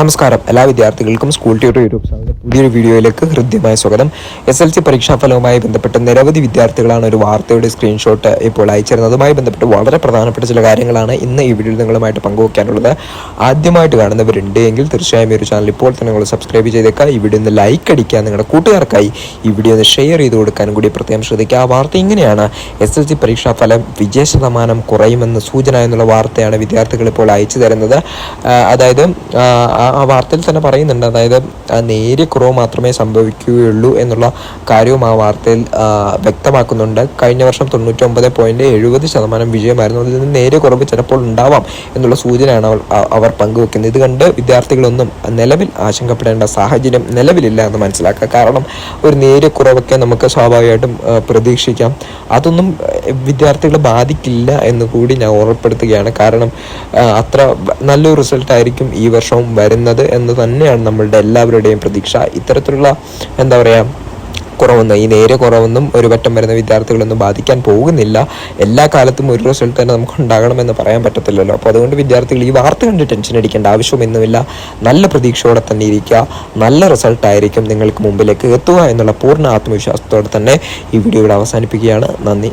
നമസ്കാരം. എല്ലാ വിദ്യാർത്ഥികൾക്കും സ്കൂൾ ട്യൂട്ടർ യൂട്യൂബ് ചാനലിലെ പുതിയൊരു വീഡിയോയിലേക്ക് ഹൃദ്യമായ സ്വാഗതം. എസ് എൽ സി പരീക്ഷാ ഫലവുമായി ബന്ധപ്പെട്ട് നിരവധി വിദ്യാർത്ഥികളാണ് ഒരു വാർത്തയുടെ സ്ക്രീൻഷോട്ട് ഇപ്പോൾ അയച്ചിരുന്നത് അതുമായി ബന്ധപ്പെട്ട് വളരെ പ്രധാനപ്പെട്ട ചില കാര്യങ്ങളാണ് ഇന്ന് ഈ വീഡിയോയിൽ നിങ്ങളുമായിട്ട് പങ്കുവയ്ക്കാനുള്ളത് ആദ്യമായിട്ട് കാണുന്നവരുണ്ട് എങ്കിൽ തീർച്ചയായും ഈ ഒരു ചാനൽ ഇപ്പോൾ തന്നെ നിങ്ങൾ സബ്സ്ക്രൈബ് ചെയ്തേക്കുക. ഈ വീഡിയോ ഒന്ന് ലൈക്ക് അടിക്കുക. നിങ്ങളുടെ കൂട്ടുകാർക്കായി ഈ വീഡിയോ ഒന്ന് ഷെയർ ചെയ്ത് കൊടുക്കാനും കൂടി പ്രത്യേകം ശ്രദ്ധിക്കുക. ആ വാർത്ത ഇങ്ങനെയാണ്. എസ് എൽ സി പരീക്ഷാ ഫലം വിജയ ശതമാനം കുറയുമെന്ന സൂചന എന്നുള്ള വാർത്തയാണ് വിദ്യാർത്ഥികൾ ഇപ്പോൾ അയച്ചു തരുന്നത്. അതായത് ആ, ആ വാർത്തയിൽ തന്നെ പറയുന്നുണ്ട്. അതായത് നേരിയ കുറവ് മാത്രമേ സംഭവിക്കുകയുള്ളൂ എന്നുള്ള കാര്യവും ആ വാർത്തയിൽ വ്യക്തമാക്കുന്നുണ്ട്. കഴിഞ്ഞ വർഷം തൊണ്ണൂറ്റൊമ്പത് പോയിന്റ് എഴുപത് ശതമാനം വിജയമായിരുന്നു. അതിൽ നിന്ന് നേരിയ കുറവ് ചിലപ്പോൾ ഉണ്ടാവാം എന്നുള്ള സൂചനയാണ് അവർ അവർ പങ്കുവെക്കുന്നത്. ഇത് കണ്ട് വിദ്യാർത്ഥികളൊന്നും നിലവിൽ ആശങ്കപ്പെടേണ്ട സാഹചര്യം നിലവിലില്ല എന്ന് മനസ്സിലാക്കുക. കാരണം ഒരു നേരിയ കുറവൊക്കെ നമുക്ക് സ്വാഭാവികമായിട്ടും പ്രതീക്ഷിക്കാം. അതൊന്നും വിദ്യാർത്ഥികളെ ബാധിക്കില്ല എന്ന് കൂടി ഞാൻ ഓർമ്മപ്പെടുത്തുകയാണ്. കാരണം അത്ര നല്ലൊരു റിസൾട്ട് ആയിരിക്കും ഈ വർഷവും വരുന്നത്. എന്ന് തന്നെയാണ് നമ്മളുടെ എല്ലാവരുടെയും പ്രതീക്ഷ. ഇത്തരത്തിലുള്ള എന്താ പറയുക കുറവൊന്നും ഈ നേരെ കുറവൊന്നും ഒരു പറ്റം വരുന്ന വിദ്യാർത്ഥികളൊന്നും ബാധിക്കാൻ പോകുന്നില്ല. എല്ലാ കാലത്തും ഒരു റിസൾട്ട് തന്നെ നമുക്ക് ഉണ്ടാകണമെന്ന് പറയാൻ പറ്റത്തില്ലല്ലോ. അപ്പോൾ അതുകൊണ്ട് വിദ്യാർത്ഥികൾ ഈ വാർത്ത കണ്ട് ടെൻഷൻ അടിക്കേണ്ട ആവശ്യമൊന്നുമില്ല. നല്ല പ്രതീക്ഷയോടെ തന്നെ ഇരിക്കുക. നല്ല റിസൾട്ടായിരിക്കും നിങ്ങൾക്ക് മുമ്പിലേക്ക് എത്തുക എന്നുള്ള പൂർണ ആത്മവിശ്വാസത്തോടെ തന്നെ ഈ വീഡിയോ അവസാനിപ്പിക്കുകയാണ്. നന്ദി.